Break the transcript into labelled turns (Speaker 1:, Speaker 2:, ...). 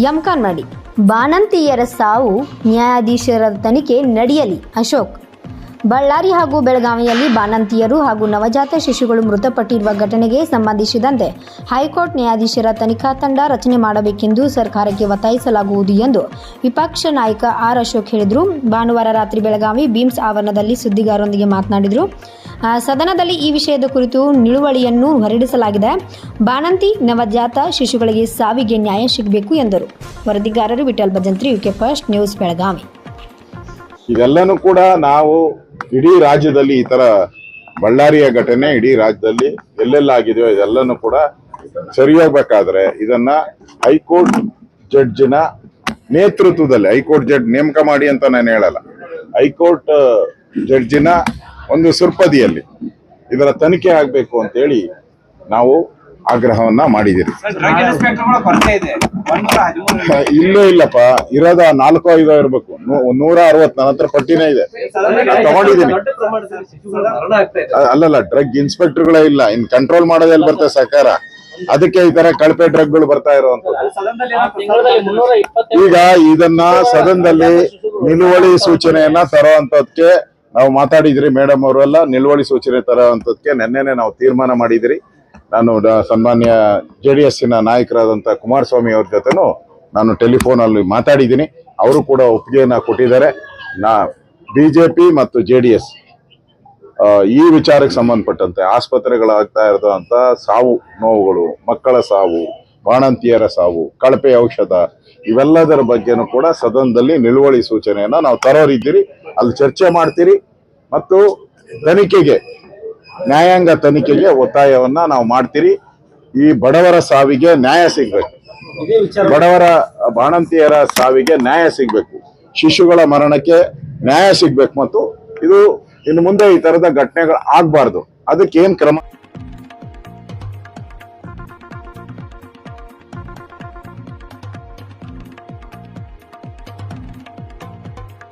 Speaker 1: ಯಮಕನ್ಮಡಿ ಬಾಣಂತಿಯರ ಸಾವು ನ್ಯಾಯಾಧೀಶರ ತನಿಖೆ ನಡೆಯಲಿ. ಅಶೋಕ್ ಬಳ್ಳಾರಿ ಹಾಗೂ ಬೆಳಗಾವಿಯಲ್ಲಿ ಬಾಣಂತಿಯರು ಹಾಗೂ ನವಜಾತ ಶಿಶುಗಳು ಮೃತಪಟ್ಟಿರುವ ಘಟನೆಗೆ ಸಂಬಂಧಿಸಿದಂತೆ ಹೈಕೋರ್ಟ್ ನ್ಯಾಯಾಧೀಶರ ತನಿಖಾ ತಂಡ ರಚನೆ ಮಾಡಬೇಕೆಂದು ಸರ್ಕಾರಕ್ಕೆ ಒತ್ತಾಯಿಸಲಾಗುವುದು ಎಂದು ವಿಪಕ್ಷ ನಾಯಕ ಆರ್ ಅಶೋಕ್ ಹೇಳಿದರು. ಭಾನುವಾರ ರಾತ್ರಿ ಬೆಳಗಾವಿ ಬೀಮ್ಸ್ ಆವರಣದಲ್ಲಿ ಸುದ್ದಿಗಾರರೊಂದಿಗೆ ಮಾತನಾಡಿದರು. ಸದನದಲ್ಲಿ ಈ ವಿಷಯದ ಕುರಿತು ನಿಲುವಳಿಯನ್ನು ಹೊರಡಿಸಲಾಗಿದೆ. ಬಾಣಂತಿ ನವಜಾತ ಶಿಶುಗಳಿಗೆ ಸಾವಿಗೆ ನ್ಯಾಯ ಸಿಗಬೇಕು ಎಂದರು. ವರದಿಗಾರರು Vithal Bhajantri, UK first news Belagavi.
Speaker 2: ಇದೆಲ್ಲನೂ ಕೂಡ ನಾವು ಇಡೀ ರಾಜ್ಯದಲ್ಲಿ ಈ ತರ ಬಳ್ಳಾರಿಯ ಘಟನೆ ಇಡೀ ರಾಜ್ಯದಲ್ಲಿ ಎಲ್ಲೆಲ್ಲ ಆಗಿದೆಯೋ ಇದೆಲ್ಲನೂ ಕೂಡ ಸರಿಯೋಗ್ಬೇಕಾದ್ರೆ ಇದನ್ನ ಹೈಕೋರ್ಟ್ ಜಡ್ಜಿನ ನೇತೃತ್ವದಲ್ಲಿ, ಹೈಕೋರ್ಟ್ ಜಡ್ಜ್ ನೇಮಕ ಮಾಡಿ ಅಂತ ನಾನು ಹೇಳಲ್ಲ. ಹೈಕೋರ್ಟ್ ಜಡ್ಜಿನ ಒಂದು ಸುರ್ಪದಿಯಲ್ಲಿ ಇದರ ತನಿಖೆ ಆಗಬೇಕು ಅಂತೇಳಿ ನಾವು ಆಗ್ರಹವನ್ನ ಮಾಡಿದ್ದೀರಿ.
Speaker 3: ಡ್ರಗ್
Speaker 2: ಇಲ್ಲೂ ಇಲ್ಲಪ್ಪ. ಇರೋದ ನಾಲ್ಕು ಐದು ಇರ್ಬೇಕು. ನೂರ ಅರವತ್ ನನ್ನ ಹತ್ರ ಪಟ್ಟಿನೇ ಇದೆ. ತಗೊಂಡಿದ್ದೀನಿ. ಅಲ್ಲಲ್ಲ ಡ್ರಗ್ ಇನ್ಸ್ಪೆಕ್ಟರ್ಗಳೇ ಇಲ್ಲ. ಇನ್ ಕಂಟ್ರೋಲ್ ಮಾಡೋದೆಲ್ಲ ಬರ್ತದೆ ಸರ್ಕಾರ? ಅದಕ್ಕೆ ಈ ತರ ಕಳಪೆ ಡ್ರಗ್ಗಳು ಬರ್ತಾ ಇರುವಂತದ್ದು ಈಗ ಇದನ್ನ ಸದನದಲ್ಲಿ ನಿಲುವಳಿ ಸೂಚನೆಯನ್ನ ತರುವಂತದ್ಕೆ ನಾವು ಮಾತಾಡಿದ್ರಿ ಮೇಡಮ್ ಅವರೆಲ್ಲ ನಿಲುವಳಿ ಸೂಚನೆ ತರುವಂತದ್ಕೆ ನಿನ್ನೆನೆ ನಾವು ತೀರ್ಮಾನ ಮಾಡಿದಿರಿ. ನಾನು ಸನ್ಮಾನ್ಯ ಜೆ ಡಿ ಎಸ್ಸಿನ ನಾಯಕರಾದಂಥ ಕುಮಾರಸ್ವಾಮಿ ಅವ್ರ ಜೊತೆನೂ ನಾನು ಟೆಲಿಫೋನಲ್ಲಿ ಮಾತಾಡಿದ್ದೀನಿ. ಅವರು ಕೂಡ ಒಪ್ಪಿಗೆಯನ್ನು ಕೊಟ್ಟಿದ್ದಾರೆ. ನಾ ಬಿಜೆಪಿ ಮತ್ತು ಜೆ ಡಿ ಎಸ್ ಈ ವಿಚಾರಕ್ಕೆ ಸಂಬಂಧಪಟ್ಟಂತೆ ಆಸ್ಪತ್ರೆಗಳಾಗ್ತಾ ಇರೋದಂಥ ಸಾವು ನೋವುಗಳು, ಮಕ್ಕಳ ಸಾವು, ಬಾಣಂತಿಯರ ಸಾವು, ಕಳಪೆ ಔಷಧ, ಇವೆಲ್ಲದರ ಬಗ್ಗೆನೂ ಕೂಡ ಸದನದಲ್ಲಿ ನಿಲುವಳಿ ಸೂಚನೆಯನ್ನು ನಾವು ತರೋರಿದ್ದೀರಿ. ಅಲ್ಲಿ ಚರ್ಚೆ ಮಾಡ್ತೀರಿ. ಮತ್ತು ತನಿಖೆಗೆ ನ್ಯಾಯಾಂಗ ತನಿಖೆಗೆ ಒತ್ತಾಯವನ್ನ ನಾವು ಮಾಡ್ತೀರಿ. ಈ ಬಡವರ ಸಾವಿಗೆ ನ್ಯಾಯ ಸಿಗ್ಬೇಕು. ಬಡವರ ಬಾಣಂತಿಯರ ಸಾವಿಗೆ ನ್ಯಾಯ ಸಿಗ್ಬೇಕು. ಶಿಶುಗಳ ಮರಣಕ್ಕೆ ನ್ಯಾಯ ಸಿಗ್ಬೇಕು ಮತ್ತು ಇದು ಇನ್ನು ಮುಂದೆ ಈ ತರದ ಘಟನೆಗಳು ಆಗ್ಬಾರ್ದು. ಅದಕ್ಕೆ ಏನ್ ಕ್ರಮ?